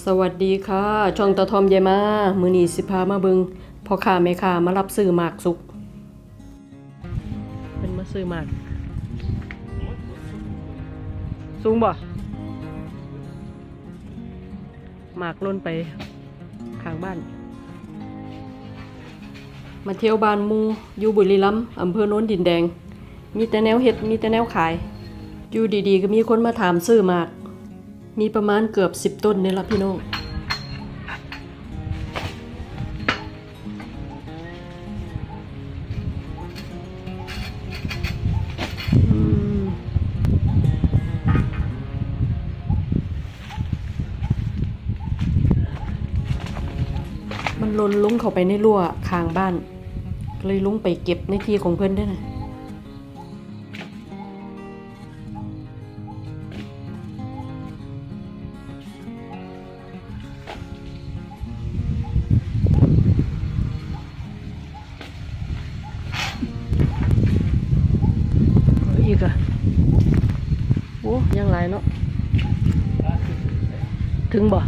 สวัสดีค่ะ ช่องตะทอมยายมามือนีสิพามาเบิงพ่อค้าแม่ค้ามารับซื้อหมากสุก เป็นมาซื้อหมาก สูงบ่หมากล้นไปข้างบ้าน มาเที่ยวบ้านหมูอยู่บุรีรัมย์อำเภอโน้นดินแดง มีแต่แนวเห็ดมีแต่แนวขาย อยู่ดีๆ ก็มีคนมาถามซื้อหมาก มีประมาณเกือบสิบต้นเนี่ยละพี่น้องมันลนลุ้งเข้าไปในรั้วข้างบ้าน เลยลุ้งไปเก็บในที่ของเพื่อนได้วยนะ อาอีกอะโอ้ยังหลายเนาะถึงบ่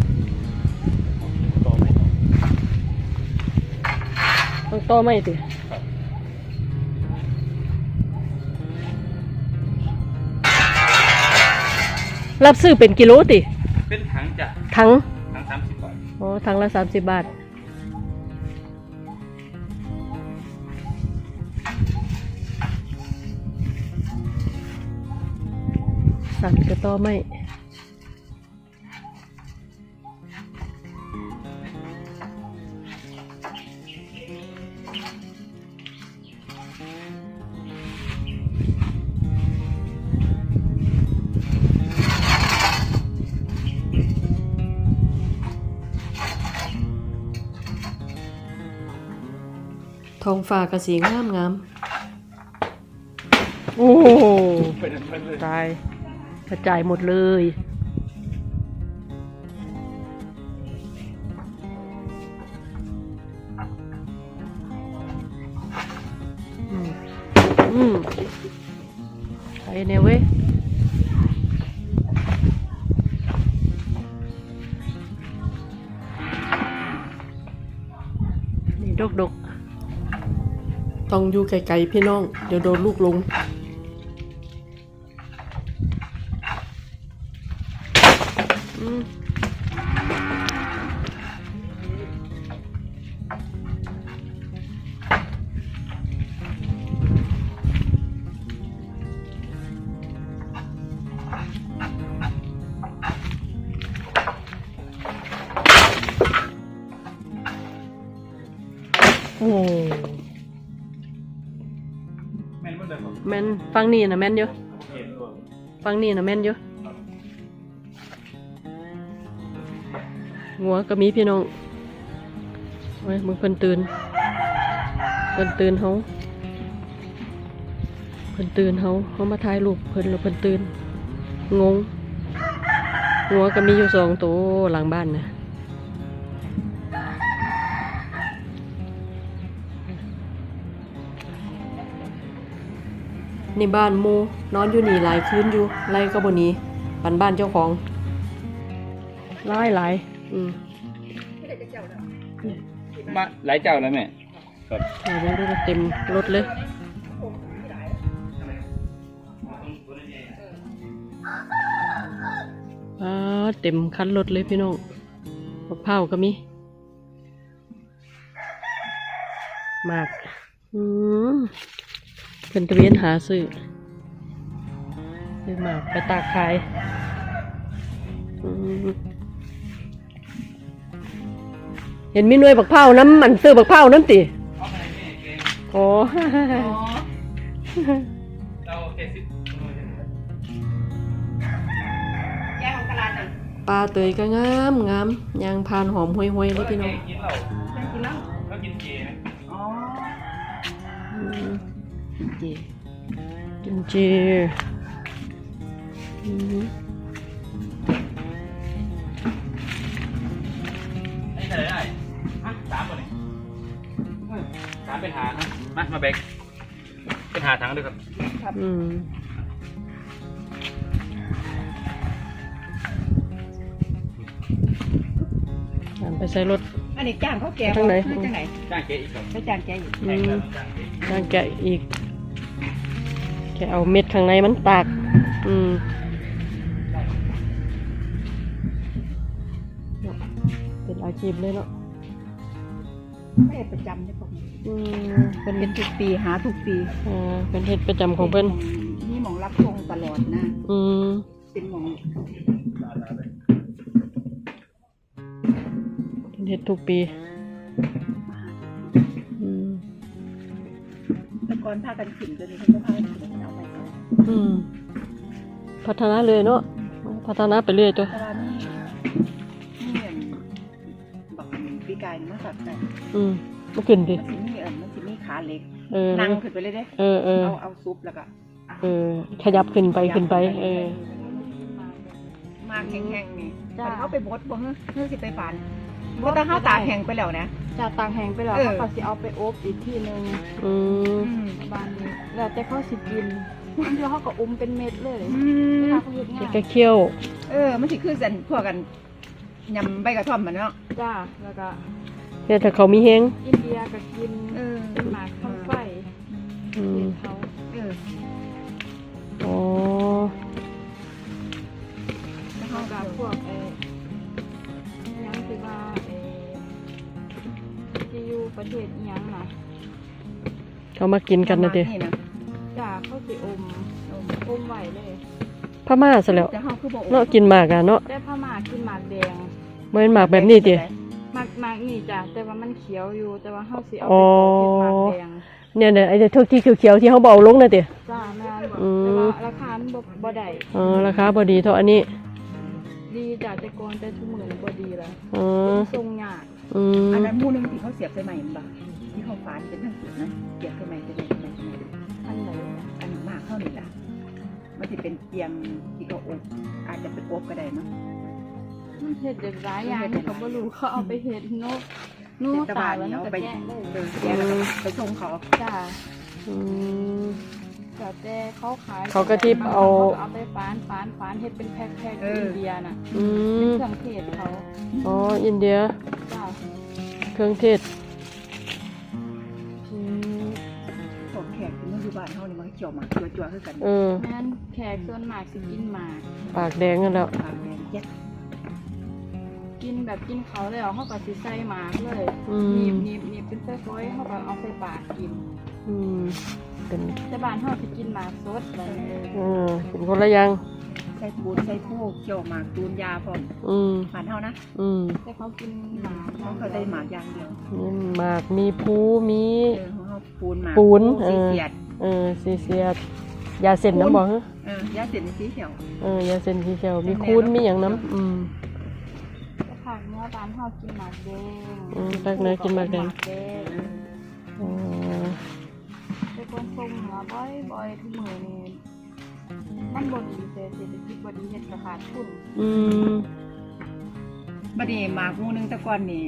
ต้องต่อไม่ติรับซื้อเป็นกิโลติ เป็นถังจ้ะทั้งถังสามสิบบาทโอ้ทั้งละสามสิบบาท ต่อไม่ท้องฟ้ากระสีงามงาม โอ้เป็นอันเป็นเลยตาย กระจายหมดเลย อืมอืมไปเนี่ยเว้ยนี่ดกดกๆต้องอยู่ไกลๆพี่น้อง เดี๋ยวโดนลูกลง แม่นฟังนี่นะแม่นอยู่ฟังนี่นะแม่นอยู่หัวก็มีพี่น้องไว้มึงเพิ่นตื่นเพิ่นตื่นเฮาเพิ่นตื่นเฮาเฮามาถ่ายรูปเพิ่นแล้วเพิ่นตื่นงงหัวก็มีอยู่สองตัวหลังบ้านนะ นี่บ้านหมูนอนอยู่นี่หลายคืนอยู่ไรก็บนนี้บ้านบ้านเจ้าของหลายหลายอืมมาหลายเจ้าแล้วแม่ครับเดี๋ยวดูเต็มรถเลยอ่าเต็มคันรถเลยพี่น้องมะพร้าวก็มีมากอืม เป็นตะเวนหาซื้อซื้อมาไปตากขายเห็นมีหน่วยบักเผาน้ำมันซื้อบักเผาน้ำติโอ้ปลาเตยก็งามงามยางพานหอมห่วยๆเลยพี่น้อง จกินเจอืมไอ้ใครได้ฮะสามคนนี่สามเป็นหานะมามาแบกเป็นหาถังด้วยครับอืมใส่รถ อันนี้จ้างเขาแก่ทางไหนบ่จังไหนจ้างเจ๊อีกครับไปจ้างแกอยู่อืแพงมแล้วจ้างเจ๊อีกย่างแกะอีก แกะเอาเม็ดข้างในมันตาก อืมเป็นอาชีพเลยเนาะไม่ได้ประจำได้ปกอืมเป็นเป็นทุกปีหาทุกปีเอ่อเป็นเฮ็ดประจำของเพิ่นนี่หมองรับทงตลอดนะ อืมเป็นหมองเป็นเฮ็ดทุกปีอืม แต่ก่อนพากันขินตัวนี้เขาก็พากันขิน พัฒนาเลยเนาะพัฒนาไปเรื่อยตัวแต่ว่านี่นี่อันบอกปีกายนี่มาสัตว์แต่อืมมาขึ้นดิมันสิมีเอิญมันสิมีขาเล็กเออนั่งขึ้นไปเลยเด้เออเออเอาเอาซุปแล้วก็เออขยับขึ้นไปขึ้นไป เออ มากแห้งๆนี่จ้ามันเขาไปบดบ่เฮ้ยเฮ้ยสิไปฝานบ่ต้องเข้าตากแห้งไปแล้วนะ จากต่างแห่งไปแล้วเออ เขาก็สิเอาไปอบอีกที่หนึงอืม อืม บ้านนี้แล้วแต่เขาสิกิน บางทีเขาก็อุ้มเป็นเม็ดเลยอืเวมลาเขาเฮ็ดงาเด็กนก็เคี่ยว เออ มันสิคือสันพวกกันยำใบกระท่อมมันเนาะจ้าแล้วก็เนี่ยถ้าเขามีแฮงอินเดียก็กินเออเป็นหมากข้าวไฟอืมเห็นเขาเอออ๋อ แล้วเขาก็พวกเอ่อหยังสิว่าเอ่อที่อยู่ประเทศอิหยังนะเขามากินกันนะเด้นี่นะ พม่าซะแล้วแต่เฮาคือบ่เนาะกินหมากอะเนาะแต่พม่ากินหมากแดงบ่เป็นหมากแบบนี้ติหมากหมากนี่จ้ะแต่ว่ามันเขียวอยู่แต่ว่าเฮาสิเอาอ๋ไปอปลูกเห็ดหมากแดงเนี่ยเนี่ยไอ้เท่าที่เขียวๆที่เขาบ่เอาลงน่ะติจ้าแม่นอืมแต่ว่าราคามันบ่บ่ได้อ๋อราคาบ่ดีเท่าอันนี้ ดีจ้ะแต่ก่อนแต่ทุกมื้อนี้บ่ดีแล้วอ๋อส่งยากอืมอันนั้นหมู่หนึงที่เขาเสียบใส่ใหม่มันบ่ที่เขาฝานเป็นทั้งสุดนะเสียบใส่ใหม่ใส่ใหม่ใส่ใหม่ใส่ใหม่อันไหนอันมากเท่านี้ล่ะ มันสิเป็นเตียงที่เขาอบอาจจะเป็นอบก็ได้มั้งมันเฮ็ดได้หลายอย่างเขาบ่รู้เขาเอาไปเฮ็ดโนโนแต่ตาบ้านแล้วนี่มันเอาก็ไปแจ้งได้เออแกแล้วก็ไปส่งเขาจ้าอืมจ้ะแต่เขาขายเขาก็ทิปเอาขก็เอาไปฝานฝานฝานเฮ็ดเป็นแพ็คๆเอออินเดียน่ะอืเป็นมเครื่องเทศเขาอ๋ออินเดียจ้า เครื่องเทศ เฮานี่มันเขียวหมากจั่วๆคือกันเออแม่นแขกส่วนมากสิกินหมากปากแดงกันแล้วปากแดงเจ็ดกินแบบกินเขาแล้วเขาก็สิใส่หมากเลยอืหนีมบหนีบหนีบเป็นเส้นร้อยเขาก็เอาใส่ปากกินอืมเป็นแต่บ้านเขาสิกินหมากสดแบบนี้เออเป็นคนละอย่างใส่ปูนใส่ผู้เขียวหมากตูนยาพร้อมอืมบ้านเฮานะอืมแต่เขากินหมากเขาก็ได้หมากอย่างเดียวมีหมากมีภูมี เออของเขาปูนหมากปูนสีเออเสียด เออสีเสียดยาเส้นน้ำบ่ฮะเออยาเสียดในสีเขียวเออยาเส้นสีเขียวมีคูนมีอย่างน้ำอืมแต่ผักเนื้อบ้านเขากินหมากแดงอืมภาคเหนือกินหมากแดงหแดงอ๋อแต่คนส่งเนื้อบ่อยบ่อยทุกมื้อนี่มันบ่ดีเศรษฐกิจบ่ดีเฮ็ดก็ขาดทุนอืมบัดนี้หมากหมูหนึงแต่ก่อนนี่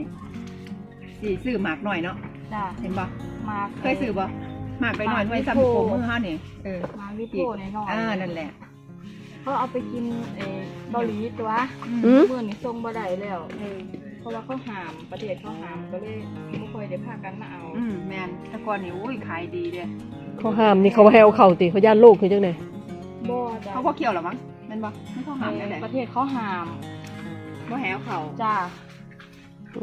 สิซื้อหมากหน่อยเนาะจ้าเห็นบ่หมากเคยซื้อบ่ หมากไปหน่อยหมากไว้วิซ้ำโพโกมือเฮานี่เออหมากวิโพในน้อยอ่านั่นแหละเขาเอาไปกินเอ่อเกาหลีตัวอืม มื้อนี้ส่งบ่ได้แล้วเพราะว่าเขาห้ามประเทศเขาห้ามก็เลยบ่ค่อยได้พากันมาเอาอืมแม่นแต่ก่อนนี่อุ้ยขายดีเด้เขาห้ามนี่เขาให้เอาเข่าติเขาย่านโลกคือจังไดบ่จ้ะเขาบ่เกี่ยวหรอมั้งแม่นบ่ไม่เขาหามนั่นแหละประเทศเขาห้ามบ่แหวเขาจ้าอื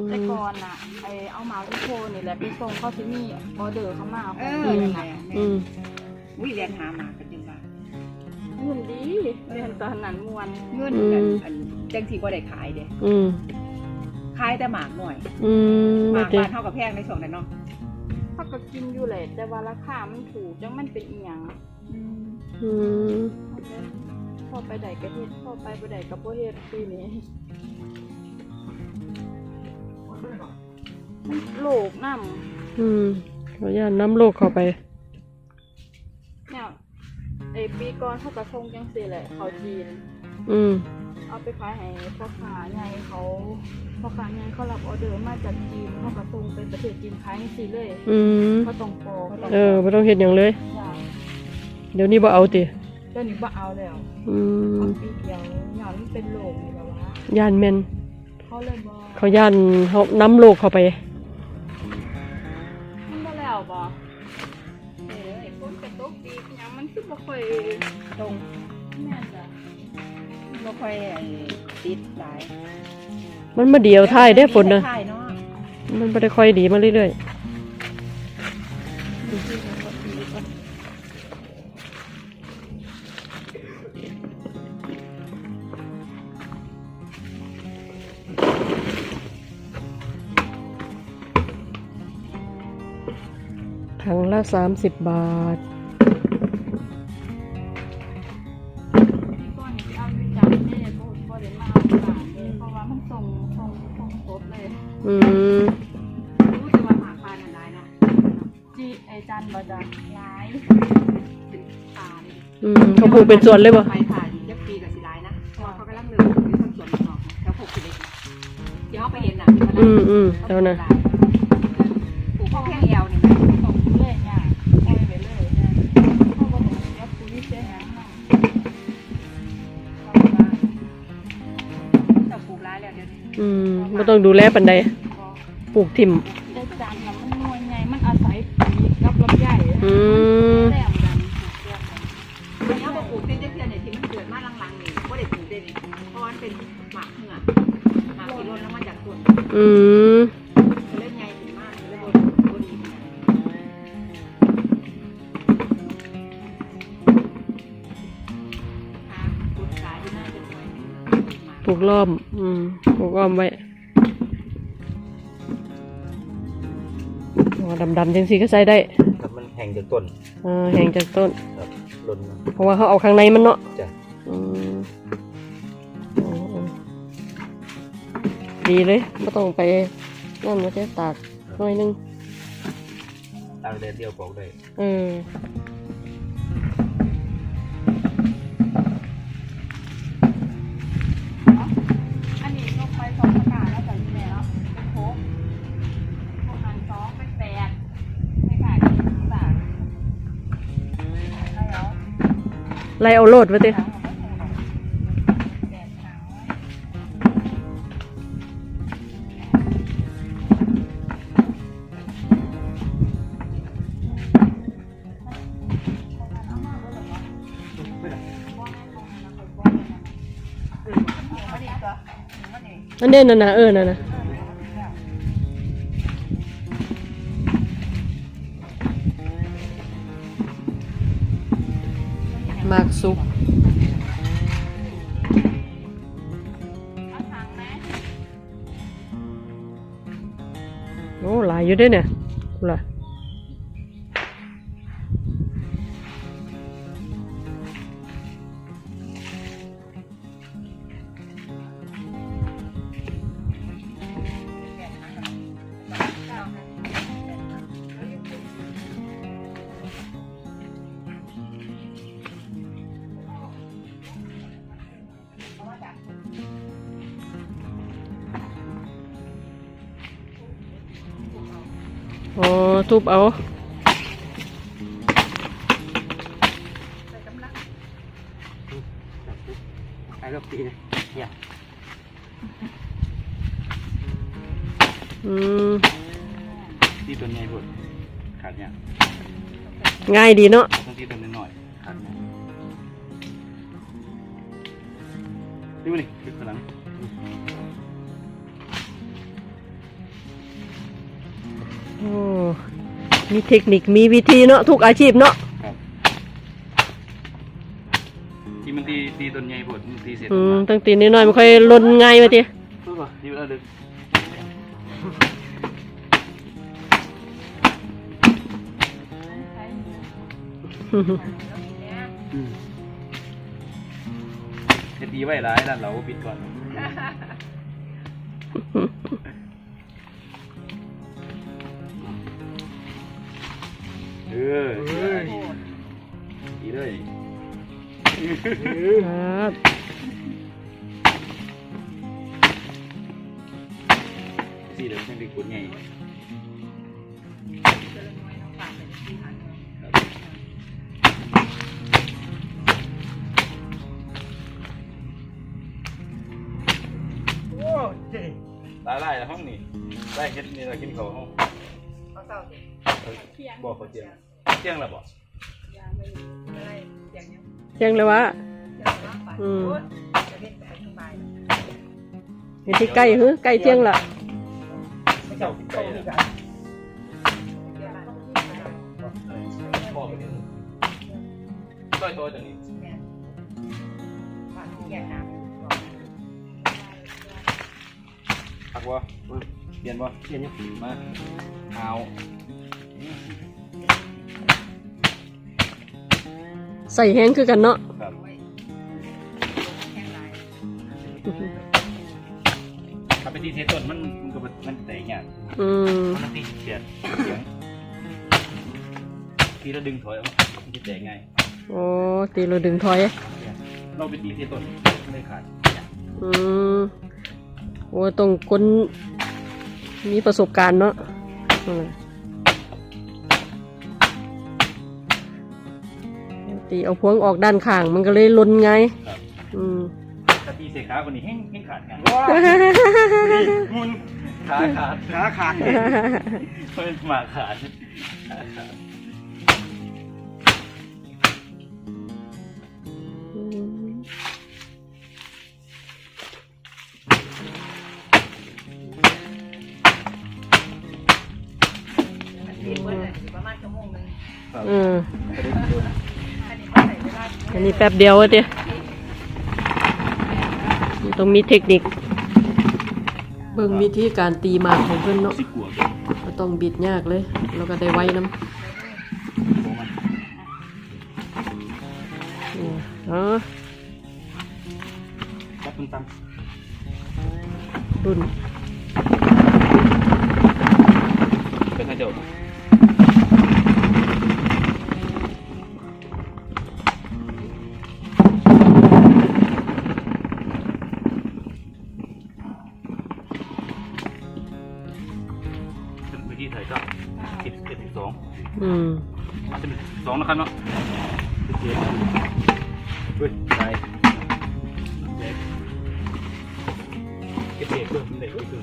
แต่มก่อนน่ะไอเอาหมาวิโพนี่แหละไปส่งเขาสิมีออเดอร์เข้ามาขเอองอเดือนนั่นแหน่ะละอืมอุ้ยเรียนหาหมากกันจังว่าเงินดีเรียนตอนนั้นมวนเงินกันอันจังสิบ่ได้ขายเด้อืมขายแต่หมากหน่อย อืมหไม่มากติบ้านเท่ากับแพงในช่วงนั้นเนาะเขาก็กินอยู่แหละแต่ว่าราคามันถูกจังมันเป็นอีหยังอืมพอไปใดก็เฮ็ดพอไปบ่ได้ก็บ่เฮ็ดปีนี้ โลกนำอืมเขาย่านน้ำโลกเข้าไปเนี่ยไอปีก่อนเขาก็ส่งจังซี่แหละเขาจีน อืม เอาไปขายให้พ่อค้าใหญ่เขาพ่อค้าใหญ่เขารับออเดอร์มาจากจีนเขาก็ส่งไปประเทศจีนขายสิเลยอืม เขาต้องปอกเออไม่ต้องเห็นอย่างเลย จ้ะเดี๋ยวนี้บ่เอาติเดี๋ยวนี้บ่เอาแล้วอืมเอาปีเดียวหย่อนมันเป็นโรคนี่แบบว่าย่านแม่นเขาเลยบ่เขาเขาย่านเขาน้ำโลกเข้าไป คือบ่ค่อยตรงแม่นจ้ะบ่ค่อยไอ้ติดหลายมันมาเดียวท้ายได้ฝนนะท้ายเนาะมันไม่ได้ค่อยดีมาเรื่อยๆถังละสามสิบบาท ปลูกเป็นสวนเลยบ่ ไปผ่านจักปีก็สิหลายนะเพราะว่าเขากำลังเริ่มปลูกอยู่ต้นสวนเนาะแล้วปลูกสิเล็กที่เฮาไปเห็นน่ะที่มันอืมอืมเท่านั้น ปลูกข้าวแห้งแอวนี่แหละส่งเลยเนี่ยปล่อยไปเลยเนี่ยเพราะว่าเดี๋ยวปุ๋ยเสียหยังเนาะจะปลูกร้ายแล้วเดี๋ยวนี้อืมไม่ต้องดูแลปันใดบ่ปลูกถิ่มได้ อืมเล่นใหญ่ถึงมากเลยบนบนดีค่ะปลูกสายที่น่าจะสวยปลูกล้อม อืม ปลูกอ้อมไว้อ๋อดำๆจังสีก็ใส่ได้ ครับ มันแห้งจากต้น อ่า แห้งจากต้น ครับหล่นมาเพราะว่าเขาเอาข้างในมันเนาะจ้ะ ดีเลยไม่ต้องไปนั่นมาแค่ตากหน่อยนึงตากแดดเดียวปอกได้เอออันนี้ลงไปสองประกาศแล้วจากที่ไหนเนาะเป็นโค้กพวกนั้นสองเป็นแปดไม่ขายกันที่บาทแล้วไล่เอาโลดไว้ติ อันเด่นน่ะนะเออน่ะนะมากสุกเอาถังไหมโอ้หลายอยู่เด้วยเนี่ยล่ะ ทุบเอาไอ้ก็ปีนะเนี่ยอืมที่ต้นใหญ่พุ่นขาดเนี่ยง่ายดีเนาะต้องที่ต้นน้อยๆขาดเนี่ยดูนี่ดูข้างหลังโอ้ มีเทคนิคมีวิธีเนาะทุกอาชีพเนาะครับที่มันตีตีต้นใหญ่พุ่นมันตีเสร็จอืมตั้งตีนิดหน่อยมันค่อยลนง่ายไปทีรู้ป่ะดีแล้วดึกใช้อืมเฮ็ดดีไว้หลายด้านเราปิดก่อน ออดีเลยครับสี่เดือนเป็นกุดไงตายไล่ห้องนี่ไล่เฮ็ดนี่เรากินเขาห้องเขาเศร้าสิเที่ยงบอกเขาเจียง เจียงแล้วบอกยาไม่อะไรอย่างเงี้ยเที่ยงเลยวะจะไปรับไปอืมโอ๊ยจะเล่นไปสบายเห็นที่ใกล้หือใกล้เที่ยงละไม่เจ้ากินไก่เลยเดี๋ยวมาบอกไปนี่ต้อยตัวจังนี้แม่ฝากที่แยกน้ำพักวะเปลี่ยนวะเปลี่ยนยังมาเอา ใส่แห้งคือกันเนาะครับไว้แค่ไหนถ้าไปตีเทต้นมันมันก็มันแตกเนี่ยอืมมันตีเสียดเสียงทีเราดึงถอยออกมันจะแตกง่ายโอ้ตีเราดึงถอย เราไปตีเทต้นไม่ขาดอืมโอ้ต้องคนมีประสบการณ์เนาะ ตีเอาพวงออกด้านข้าง มันก็เลยลนไง ครับอืม ถ้าตีเสขาคนนี้แห้งแห้งขาดกันมุนขาขาดขาขาดเพิ่นมาขาดขาขาดทีเมื่อไหร่ป นนี้แป๊บเดียวอะเดียต้องมีเทคนิค เบิ่งวิธีการตีหมากของเพื่อนเนาะสิกลัวก็ต้องบิดยากเลย แล้วก็ได้ไว้น้ำโอ้มันอืมอ๋อจับมันตั้มรุ่นเป็นไงเจ้าเ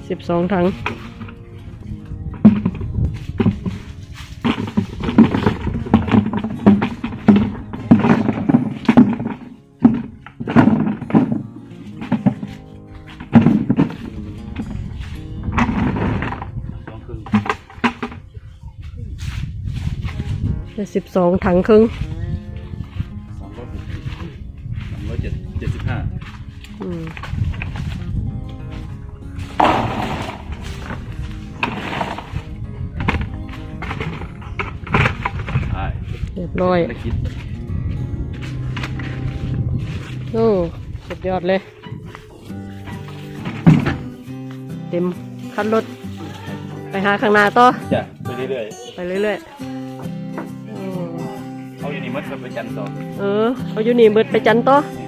สิบสองถังสองครึ่งสิบสองถังครึ่ง รียบร้อยนักคิดโอ้สุดยอดเลย เต็มคันรถ ไปหาข้างหน้าต่อ จ้ะไปเรื่อยไปเรื่อยๆอืมๆเอาอยู่นี่มัดกันไปจันทร์ต่อ เออ เอาอยู่นี่เบิดไปจันทร์ต่อจ